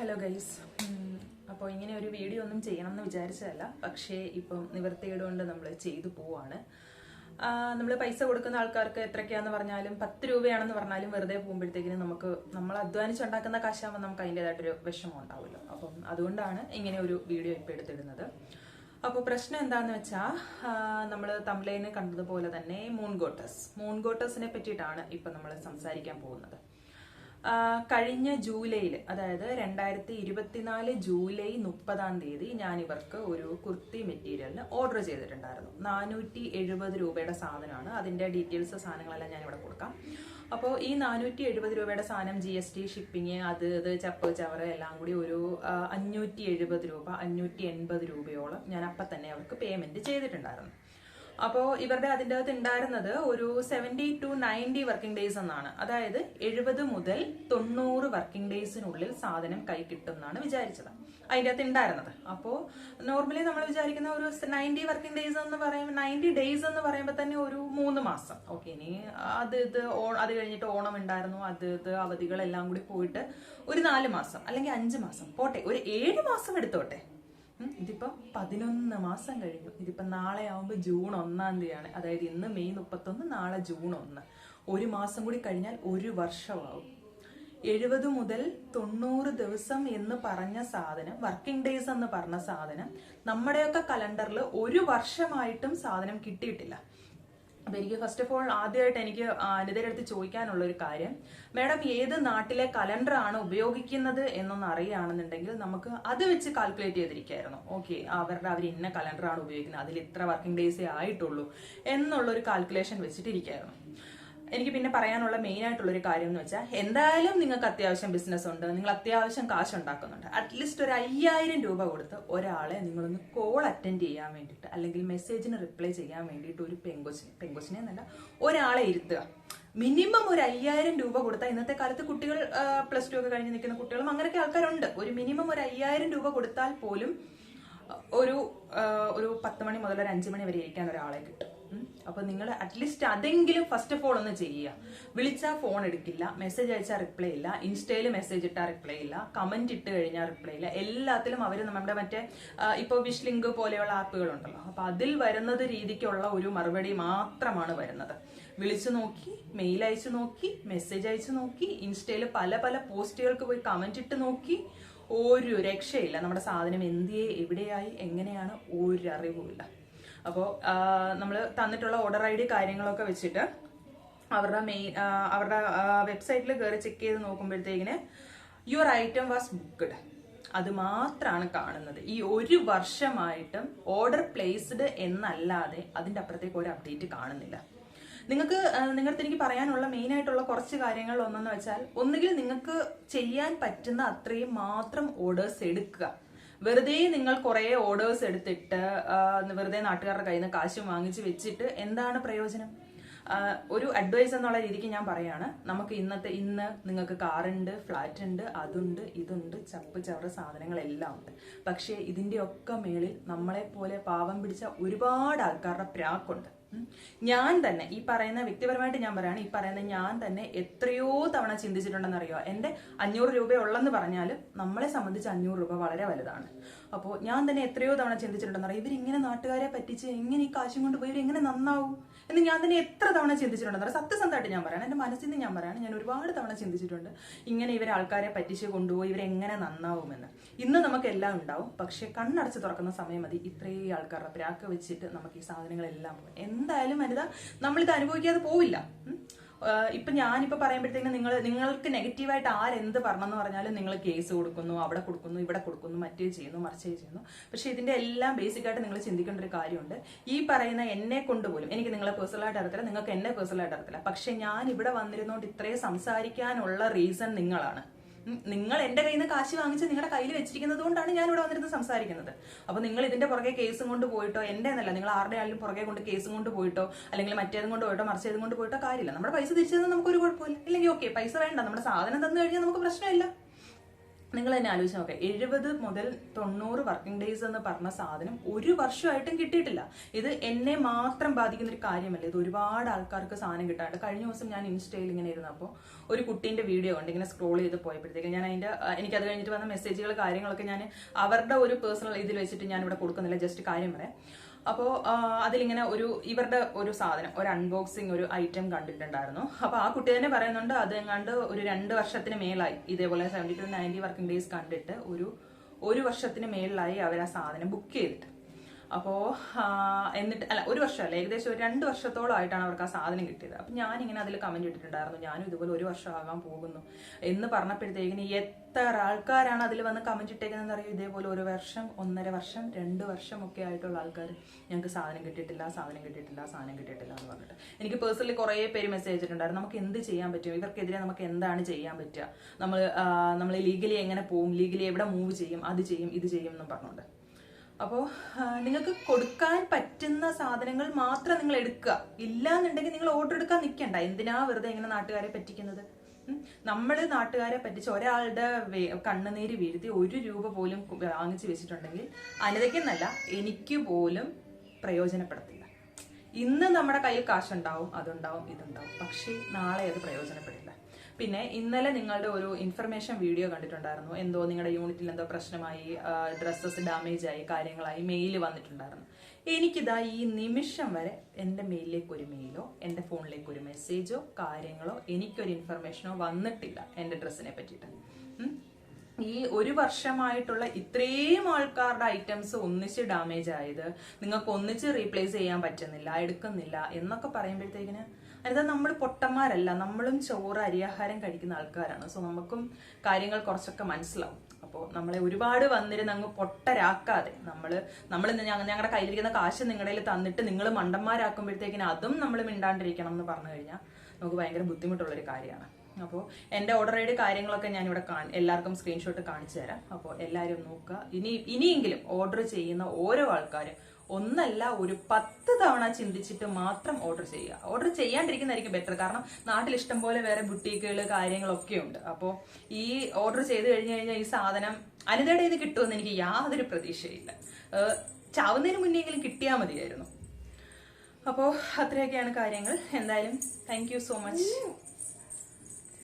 Hello guys അപ്പോൾ ഇങ്ങനെ ഒരു വീഡിയോ ഒന്നും ചെയ്യണം എന്ന് വിചാരിച്ചതല്ല. പക്ഷേ ഇപ്പം നിവർത്തികേട് കൊണ്ട് നമ്മൾ ചെയ്തു പോവാണ്. നമ്മൾ പൈസ കൊടുക്കുന്ന ആൾക്കാർക്ക് എത്രയ്ക്കാന്ന് പറഞ്ഞാലും പത്ത് രൂപയാണെന്ന് പറഞ്ഞാലും വെറുതെ പോകുമ്പോഴത്തേക്കിന് നമുക്ക് നമ്മൾ അധ്വാനിച്ചുണ്ടാക്കുന്ന കാശാകുമ്പോൾ നമുക്ക് അതിന്റെതായിട്ടൊരു വിഷമം ഉണ്ടാവുമല്ലോ. അപ്പം അതുകൊണ്ടാണ് ഇങ്ങനെ ഒരു വീഡിയോ ഇപ്പോൾ എടുത്തിടുന്നത്. അപ്പോൾ പ്രശ്നം എന്താണെന്ന് വെച്ചാൽ നമ്മൾ തമിഴേന് കണ്ടതുപോലെ തന്നെ മൂൺ ഗോട്ടസ് മൂൺ പറ്റിയിട്ടാണ് ഇപ്പം നമ്മൾ സംസാരിക്കാൻ പോകുന്നത്. കഴിഞ്ഞ ജൂലൈയിൽ അതായത് രണ്ടായിരത്തി ഇരുപത്തിനാല് ജൂലൈ മുപ്പതാം തീയതി ഞാൻ ഇവർക്ക് ഒരു കുർത്തി മെറ്റീരിയലിന് ഓർഡർ ചെയ്തിട്ടുണ്ടായിരുന്നു. നാനൂറ്റി എഴുപത് രൂപയുടെ സാധനമാണ്. അതിന്റെ ഡീറ്റെയിൽസ് സാധനങ്ങളെല്ലാം ഞാൻ ഇവിടെ കൊടുക്കാം. അപ്പോൾ ഈ നാനൂറ്റി എഴുപത് രൂപയുടെ സാധനം ജി എസ് ടി ഷിപ്പിംഗ് അത് ഇത് ചപ്പ് ചവറ് എല്ലാം കൂടി ഒരു അഞ്ഞൂറ്റി എഴുപത് രൂപ അഞ്ഞൂറ്റി എൺപത് രൂപയോളം ഞാൻ അപ്പം തന്നെ അവർക്ക് പേയ്മെന്റ് ചെയ്തിട്ടുണ്ടായിരുന്നു. അപ്പോൾ ഇവരുടെ അതിന്റെ അകത്ത് ഉണ്ടായിരുന്നത് ഒരു seventy to ninety working days എന്നാണ്. അതായത് എഴുപത് മുതൽ തൊണ്ണൂറ് വർക്കിംഗ് ഡേയ്സിനുള്ളിൽ സാധനം കൈ കിട്ടും എന്നാണ് വിചാരിച്ചത്. അതിന്റെ അകത്ത് ഉണ്ടായിരുന്നത്. അപ്പോൾ നോർമലി നമ്മൾ വിചാരിക്കുന്ന ഒരു നയന്റി വർക്കിംഗ് ഡേയ്സ് എന്ന് പറയുമ്പോൾ നയന്റി ഡേയ്സ് എന്ന് പറയുമ്പോൾ തന്നെ ഒരു മൂന്ന് മാസം. ഓക്കെ ഇനി അത് ഇത് ഓ- അത് കഴിഞ്ഞിട്ട് ഓണം ഉണ്ടായിരുന്നു. അത് ഇത് അവധികളെല്ലാം കൂടി പോയിട്ട് ഒരു നാല് മാസം അല്ലെങ്കിൽ അഞ്ച് മാസം. പോട്ടെ ഒരു ഏഴ് മാസം എടുത്തോട്ടെ. ഇതിപ്പം പതിനൊന്ന് മാസം കഴിഞ്ഞു. ഇതിപ്പം നാളെ ആവുമ്പോൾ ജൂൺ ഒന്നാം തീയതിയാണ്. അതായത് ഇന്ന് മെയ് മുപ്പത്തൊന്ന് നാളെ ജൂൺ ഒന്ന്. ഒരു മാസം കൂടി കഴിഞ്ഞാൽ ഒരു വർഷമാവും. എഴുപത് മുതൽ തൊണ്ണൂറ് ദിവസം എന്ന് പറഞ്ഞ സാധനം വർക്കിംഗ് ഡേയ്സ് എന്ന് പറഞ്ഞ സാധനം നമ്മുടെയൊക്കെ കലണ്ടറിൽ ഒരു വർഷമായിട്ടും സാധനം കിട്ടിയിട്ടില്ല. അപ്പൊ എനിക്ക് ഫസ്റ്റ് ഓഫ് ഓൾ ആദ്യമായിട്ട് എനിക്ക് അനിതയുടെ അടുത്ത് ചോദിക്കാനുള്ള ഒരു കാര്യം. മാഡം ഏത് നാട്ടിലെ കലണ്ടർ ആണ് ഉപയോഗിക്കുന്നത് എന്നൊന്ന് അറിയുകയാണെന്നുണ്ടെങ്കിൽ നമുക്ക് അത് വെച്ച് കാൽക്കുലേറ്റ് ചെയ്തിരിക്കായിരുന്നു. ഓക്കെ അവരുടെ അവർ ഇന്ന കലണ്ടർ ആണ് ഉപയോഗിക്കുന്നത്. അതിൽ ഇത്ര വർക്കിംഗ് ഡേയ്സേ ആയിട്ടുള്ളൂ എന്നുള്ളൊരു കാൽക്കുലേഷൻ വെച്ചിട്ടിരിക്കായിരുന്നു. എനിക്ക് പിന്നെ പറയാനുള്ള മെയിൻ ആയിട്ടുള്ള ഒരു കാര്യം എന്ന് വെച്ചാൽ എന്തായാലും നിങ്ങൾക്ക് അത്യാവശ്യം ബിസിനസ് ഉണ്ട്. നിങ്ങൾ അത്യാവശ്യം കാശ് ഉണ്ടാക്കുന്നുണ്ട്. അറ്റ്ലീസ്റ്റ് ഒരു അയ്യായിരം രൂപ കൊടുത്ത് ഒരാളെ നിങ്ങളൊന്ന് കോൾ അറ്റൻഡ് ചെയ്യാൻ വേണ്ടിയിട്ട് അല്ലെങ്കിൽ മെസ്സേജിന് റിപ്ലൈ ചെയ്യാൻ വേണ്ടിയിട്ട് ഒരു പെങ്കൊച്ചിനെ പെങ്കൊച്ചിനെ എന്നല്ല ഒരാളെ ഇരുത്തുക. മിനിമം ഒരു അയ്യായിരം രൂപ കൊടുത്താൽ ഇന്നത്തെ കാലത്ത് കുട്ടികൾ പ്ലസ് ടു ഒക്കെ കഴിഞ്ഞ് നിൽക്കുന്ന കുട്ടികളും അങ്ങനെയൊക്കെ ആൾക്കാരുണ്ട്. ഒരു മിനിമം ഒരു അയ്യായിരം രൂപ കൊടുത്താൽ പോലും ഒരു ഒരു പത്ത് മണി മുതൽ ഒരു അഞ്ച് മണി വരെ ഇരിക്കാൻ ഒരാളെ കിട്ടും. അപ്പൊ നിങ്ങൾ അറ്റ്ലീസ്റ്റ് അതെങ്കിലും ഫസ്റ്റ് ഓഫ് ഓൾ ഒന്ന് ചെയ്യുക. വിളിച്ചാൽ ഫോൺ എടുക്കില്ല മെസ്സേജ് അയച്ചാൽ റിപ്ലൈ ഇല്ല ഇൻസ്റ്റയിൽ മെസ്സേജ് ഇട്ടാൽ റിപ്ലൈ ഇല്ല കമന്റ് ഇട്ട് കഴിഞ്ഞാൽ റിപ്ലൈ ഇല്ല. എല്ലാത്തിലും അവർ നമ്മുടെ മറ്റേ ഇപ്പൊ വിഷ് ലിങ്ക് പോലെയുള്ള ആപ്പുകൾ ഉണ്ടല്ലോ. അപ്പൊ അതിൽ വരുന്നത് രീതിക്കുള്ള ഒരു മറുപടി മാത്രമാണ് വരുന്നത്. വിളിച്ചു നോക്കി മെയിൽ അയച്ചു നോക്കി മെസ്സേജ് അയച്ചു നോക്കി ഇൻസ്റ്റയിൽ പല പല പോസ്റ്റുകൾക്ക് പോയി കമന്റ് ഇട്ട് നോക്കി ഒരു രക്ഷയില്ല. നമ്മുടെ സാധനം എന്തിയെ എവിടെയായി എങ്ങനെയാണ് ഒരു അറിവുമില്ല അപ്പോൾ നമ്മൾ തന്നിട്ടുള്ള ഓർഡർ ഐ ഡി കാര്യങ്ങളൊക്കെ വെച്ചിട്ട് അവരുടെ മെയിൻ അവരുടെ വെബ്സൈറ്റിൽ കയറി ചെക്ക് ചെയ്ത് നോക്കുമ്പോഴത്തേക്കിന് യുവർ ഐറ്റം വാസ് ബുക്ക്ഡ് അത് മാത്രമാണ് കാണുന്നത്. ഈ ഒരു വർഷമായിട്ടും ഓർഡർ പ്ലേസ്ഡ് എന്നല്ലാതെ അതിന്റെ അപ്പുറത്തേക്ക് ഒരു അപ്ഡേറ്റ് കാണുന്നില്ല. നിങ്ങൾക്ക് നിങ്ങൾക്ക് എനിക്ക് പറയാനുള്ള മെയിൻ ആയിട്ടുള്ള കുറച്ച് കാര്യങ്ങൾ ഒന്നെന്ന് വെച്ചാൽ ഒന്നുകിൽ നിങ്ങൾക്ക് ചെയ്യാൻ പറ്റുന്ന അത്രയും മാത്രം ഓർഡേഴ്സ് എടുക്കുക. വെറുതെ നിങ്ങൾ കുറെ ഓർഡേഴ്സ് എടുത്തിട്ട് വെറുതെ നാട്ടുകാരുടെ കയ്യിൽ നിന്ന് കാശ് വാങ്ങിച്ച് വെച്ചിട്ട് എന്താണ് പ്രയോജനം? ഒരു അഡ്വൈസ് എന്നുള്ള രീതിക്ക് ഞാൻ പറയാണ്. നമുക്ക് ഇന്നത്തെ ഇന്ന് നിങ്ങൾക്ക് കാറുണ്ട് ഫ്ലാറ്റ് ഉണ്ട് അതുണ്ട് ഇതുണ്ട് ചപ്പ് ചവറ് സാധനങ്ങളെല്ലാം ഉണ്ട്. പക്ഷേ ഇതിന്റെയൊക്കെ മേളിൽ നമ്മളെ പോലെ പാവം പിടിച്ച ഒരുപാട് ആൾക്കാരുടെ പ്രാക്കുണ്ട്. ഞാൻ തന്നെ ഈ പറയുന്ന വ്യക്തിപരമായിട്ട് ഞാൻ പറയാണ് ഈ പറയുന്ന ഞാൻ തന്നെ എത്രയോ തവണ ചിന്തിച്ചിട്ടുണ്ടെന്ന് അറിയോ എന്റെ അഞ്ഞൂറ് രൂപ ഉള്ളെന്ന് പറഞ്ഞാലും നമ്മളെ സംബന്ധിച്ച് അഞ്ഞൂറ് രൂപ വളരെ വലുതാണ്. അപ്പോൾ ഞാൻ തന്നെ എത്രയോ തവണ ചിന്തിച്ചിട്ടുണ്ടെന്ന് അറിയാം ഇവരിങ്ങനെ നാട്ടുകാരെ പറ്റിച്ച് എങ്ങനെ ഈ കാശും കൊണ്ട് പോയി എങ്ങനെ നന്നാവും? എന്ന് ഞാൻ തന്നെ എത്ര തവണ ചിന്തിച്ചിട്ടുണ്ട്. അറിയാം സത്യസന്ധമായിട്ട് ഞാൻ പറയാണ്. എന്റെ മനസ്സിൽ നിന്ന് ഞാൻ പറയാണ്. ഞാൻ ഒരുപാട് തവണ ചിന്തിച്ചിട്ടുണ്ട് ഇങ്ങനെ ഇവരെ ആൾക്കാരെ പറ്റിച്ച് കൊണ്ടുപോയി ഇവരെങ്ങനെ നന്നാവുമെന്ന്. ഇന്ന് നമുക്ക് എല്ലാം ഉണ്ടാവും. പക്ഷെ കണ്ണടച്ച് തുറക്കുന്ന സമയം മതി. ഇത്രയും ആൾക്കാരുടെ പ്രാക്ക് വെച്ചിട്ട് നമുക്ക് ഈ സാധനങ്ങളെല്ലാം പോകും എന്തായാലും വനിത നമ്മളിത് അനുഭവിക്കാതെ പോവില്ല. ഇപ്പൊ ഞാനിപ്പോ പറയുമ്പോഴത്തേക്കും നിങ്ങൾ നിങ്ങൾക്ക് നെഗറ്റീവായിട്ട് ആരെന്ത് പറഞ്ഞെന്ന് പറഞ്ഞാലും നിങ്ങൾ കേസ് കൊടുക്കുന്നു അവിടെ കൊടുക്കുന്നു ഇവിടെ കൊടുക്കുന്നു മറ്റേ ചെയ്യുന്നു മറിച്ചേ ചെയ്യുന്നു. പക്ഷെ ഇതിന്റെ എല്ലാം ബേസിക് ആയിട്ട് നിങ്ങൾ ചിന്തിക്കേണ്ട ഒരു കാര്യമുണ്ട്. ഈ പറയുന്ന എന്നെ കൊണ്ട് പോലും എനിക്ക് നിങ്ങളെ പേഴ്സണലായിട്ട് അറിയത്തില്ല നിങ്ങൾക്ക് എന്നെ പേഴ്സണലായിട്ട് അറിയത്തില്ല. പക്ഷെ ഞാൻ ഇവിടെ വന്നിരുന്നോണ്ട് ഇത്രയും സംസാരിക്കാനുള്ള റീസൺ നിങ്ങളാണ്. നിങ്ങൾ എന്റെ കയ്യിൽ നിന്ന് കാശ് വാങ്ങിച്ച് നിങ്ങളുടെ കയ്യിൽ വെച്ചിരിക്കുന്നത് കൊണ്ടാണ് ഞാൻ ഇവിടെ വന്നിരുന്ന് സംസാരിക്കുന്നത്. അപ്പൊ നിങ്ങൾ ഇതിന്റെ പുറകെ കേസും കൊണ്ട് പോയിട്ടോ എന്റെ എന്നല്ല നിങ്ങൾ ആരുടെ ആയാലും പുറകെ കൊണ്ട് കേസും കൊണ്ട് പോയിട്ടോ അല്ലെങ്കിൽ മറ്റേതും കൊണ്ട് പോയിട്ടോ മറിച്ചതും കൊണ്ട് പോയിട്ടോ കാര്യമില്ല. നമ്മുടെ പൈസ തിരിച്ചു തന്നാൽ നമുക്ക് ഒരു കുഴപ്പമില്ല. ഇല്ലെങ്കിൽ ഓക്കെ പൈസ വേണ്ട. നമ്മുടെ സാധനം തന്നു കഴിഞ്ഞാൽ നമുക്ക് പ്രശ്നമില്ല. നിങ്ങൾ തന്നെ ആലോചിച്ച് നോക്കുക എഴുപത് മുതൽ തൊണ്ണൂറ് വർക്കിംഗ് ഡേയ്സ് എന്ന് പറഞ്ഞ സാധനം ഒരു വർഷമായിട്ടും കിട്ടിയിട്ടില്ല. ഇത് എന്നെ മാത്രം ബാധിക്കുന്ന ഒരു കാര്യമല്ല. ഇത് ഒരുപാട് ആൾക്കാർക്ക് സാധനം കിട്ടാറുണ്ട്. കഴിഞ്ഞ ദിവസം ഞാൻ ഇൻസ്റ്റയിൽ ഇങ്ങനെ ഇരുന്നപ്പോൾ ഒരു കുട്ടീന്റെ വീഡിയോ ഉണ്ട് ഇങ്ങനെ സ്ക്രോൾ ചെയ്ത് പോയപ്പോഴത്തേക്ക് ഞാൻ എനിക്ക് അത് കഴിഞ്ഞിട്ട് വന്ന മെസ്സേജുകൾ കാര്യങ്ങളൊക്കെ ഞാൻ അവരുടെ ഒരു പേഴ്സണൽ ഇതിൽ വെച്ചിട്ട് ഞാൻ ഇവിടെ കൊടുക്കുന്നില്ല. ജസ്റ്റ് കാര്യം പറയാം. അപ്പോൾ അതിലിങ്ങനെ ഒരു ഇവരുടെ ഒരു സാധനം ഒരു അൺബോക്സിങ് ഒരു ഐറ്റം കണ്ടിട്ടുണ്ടായിരുന്നു. അപ്പോൾ ആ കുട്ടി തന്നെ പറയുന്നുണ്ട് അതെങ്ങാണ്ട് ഒരു രണ്ട് വർഷത്തിന് മേലായി. ഇതേപോലെ seventy to ninety working days കണ്ടിട്ട് ഒരു ഒരു വർഷത്തിന് മേളിലായി അവർ ആ സാധനം ബുക്ക് ചെയ്തിട്ട്. അപ്പോൾ എന്നിട്ട് അല്ല ഒരു വർഷമല്ല ഏകദേശം ഒരു രണ്ട് വർഷത്തോളമായിട്ടാണ് അവർക്ക് ആ സാധനം കിട്ടിയത്. അപ്പം ഞാനിങ്ങനെ അതിൽ കമന്റ് ഇട്ടിട്ടുണ്ടായിരുന്നു ഞാനും ഇതുപോലെ ഒരു വർഷമാകാൻ പോകുന്നു. എന്ന് പറഞ്ഞപ്പോഴത്തേക്കിന് എത്ര ആൾക്കാരാണ് അതിൽ വന്ന് കമന്റ് ഇട്ടേക്കുന്നതെന്ന് അറിയോ? ഇതേപോലെ ഒരു വർഷം ഒന്നര വർഷം രണ്ട് വർഷം ഒക്കെ ആയിട്ടുള്ള ആൾക്കാർ ഞങ്ങൾക്ക് സാധനം കിട്ടിയിട്ടില്ല സാധനം കിട്ടിയിട്ടില്ല സാധനം കിട്ടിയിട്ടില്ല എന്ന് പറഞ്ഞിട്ട്. എനിക്ക് പേഴ്സണലി കുറേ പേര് മെസ്സേജ് ചെയ്തിട്ടുണ്ടായിരുന്നു നമുക്ക് എന്ത് ചെയ്യാൻ പറ്റും? ഇവർക്കെതിരെ നമുക്ക് എന്താണ് ചെയ്യാൻ പറ്റുക? നമ്മൾ നമ്മൾ ലീഗലി എങ്ങനെ പോകും ലീഗലി എവിടെ മൂവ് ചെയ്യും? അത് ചെയ്യും ഇത് ചെയ്യും എന്നും പറഞ്ഞുകൊണ്ട്. അപ്പോൾ നിങ്ങൾക്ക് കൊടുക്കാൻ പറ്റുന്ന സാധനങ്ങൾ മാത്രം നിങ്ങൾ എടുക്കുക. ഇല്ല എന്നുണ്ടെങ്കിൽ നിങ്ങൾ ഓർഡർ എടുക്കാൻ നിൽക്കണ്ട. എന്തിനാ വെറുതെ ഇങ്ങനെ നാട്ടുകാരെ പറ്റിക്കുന്നത്? നമ്മൾ നാട്ടുകാരെ പറ്റിച്ച് ഒരാളുടെ കണ്ണുനീര് വീഴ്ത്തി ഒരു രൂപ പോലും വാങ്ങിച്ചു വെച്ചിട്ടുണ്ടെങ്കിൽ അനിതയ്ക്കെന്നല്ല എനിക്ക് പോലും പ്രയോജനപ്പെടത്തില്ല. ഇന്ന് നമ്മുടെ കയ്യിൽ കാശുണ്ടാവും അതുണ്ടാവും ഇതുണ്ടാവും. പക്ഷേ നാളെ അത് പ്രയോജനപ്പെടില്ല. പിന്നെ ഇന്നലെ നിങ്ങളുടെ ഒരു ഇൻഫർമേഷൻ വീഡിയോ കണ്ടിട്ടുണ്ടായിരുന്നു. എന്തോ നിങ്ങളുടെ യൂണിറ്റിൽ എന്തോ പ്രശ്നമായി ഡ്രസ്സസ് ഡാമേജ് ആയി കാര്യങ്ങളായി മെയിൽ വന്നിട്ടുണ്ടായിരുന്നു. എനിക്കിതാ ഈ നിമിഷം വരെ എന്റെ മെയിലിലേക്ക് ഒരു മെയിലോ എന്റെ ഫോണിലേക്ക് ഒരു മെസ്സേജോ കാര്യങ്ങളോ എനിക്കൊരു ഇൻഫർമേഷനോ വന്നിട്ടില്ല എന്റെ ഡ്രസ്സിനെ പറ്റിയിട്ട്. ഈ ഒരു വർഷമായിട്ടുള്ള ഇത്രയും ആൾക്കാരുടെ ഐറ്റംസ് ഒന്നിച്ച് ഡാമേജ് ആയത് നിങ്ങൾക്ക് ഒന്നിച്ച് റീപ്ലേസ് ചെയ്യാൻ പറ്റുന്നില്ല എടുക്കുന്നില്ല എന്നൊക്കെ പറയുമ്പോഴത്തേക്കിന് അതായത് നമ്മൾ പൊട്ടന്മാരല്ല നമ്മളും ചോറ് അരിയാഹാരം കഴിക്കുന്ന ആൾക്കാരാണ്. സോ നമുക്കും കാര്യങ്ങൾ കുറച്ചൊക്കെ മനസ്സിലാവും. അപ്പോൾ നമ്മളെ ഒരുപാട് വന്നിരുന്ന് അങ്ങ് പൊട്ടരാക്കാതെ നമ്മൾ നമ്മൾ ഞങ്ങളുടെ കയ്യിലിരിക്കുന്ന കാശ് നിങ്ങളുടെ കയ്യിൽ തന്നിട്ട് നിങ്ങൾ മണ്ടന്മാരാക്കുമ്പോഴത്തേക്കിന് അതും നമ്മൾ മിണ്ടാണ്ടിരിക്കണം എന്ന് പറഞ്ഞു കഴിഞ്ഞാൽ നമുക്ക് ഭയങ്കര ബുദ്ധിമുട്ടുള്ളൊരു കാര്യമാണ്. അപ്പോൾ എന്റെ ഓർഡർ ഐ കാര്യങ്ങളൊക്കെ ഞാനിവിടെ കാണ എല്ലാവർക്കും സ്ക്രീൻഷോട്ട് കാണിച്ചു തരാം. അപ്പോൾ എല്ലാവരും നോക്കുക. ഇനി ഇനിയെങ്കിലും ഓർഡർ ചെയ്യുന്ന ഓരോ ആൾക്കാരും ഒന്നല്ല ഒരു പത്ത് തവണ ചിന്തിച്ചിട്ട് മാത്രം ഓർഡർ ചെയ്യുക. ഓർഡർ ചെയ്യാണ്ടിരിക്കുന്നതായിരിക്കും ബെറ്റർ കാരണം നാട്ടിൽ ഇഷ്ടം പോലെ വേറെ ബുട്ടീക്കുകൾ കാര്യങ്ങളൊക്കെ ഉണ്ട് അപ്പോൾ ഈ ഓർഡർ ചെയ്ത് കഴിഞ്ഞു കഴിഞ്ഞാൽ ഈ സാധനം അനിതയുടെ ഇത് കിട്ടുമെന്ന് എനിക്ക് യാതൊരു പ്രതീക്ഷയില്ല. ചാവുന്നതിന് മുന്നെങ്കിലും കിട്ടിയാൽ മതിയായിരുന്നു. അപ്പോൾ അത്രയൊക്കെയാണ് കാര്യങ്ങൾ. എന്തായാലും താങ്ക് സോ മച്ച്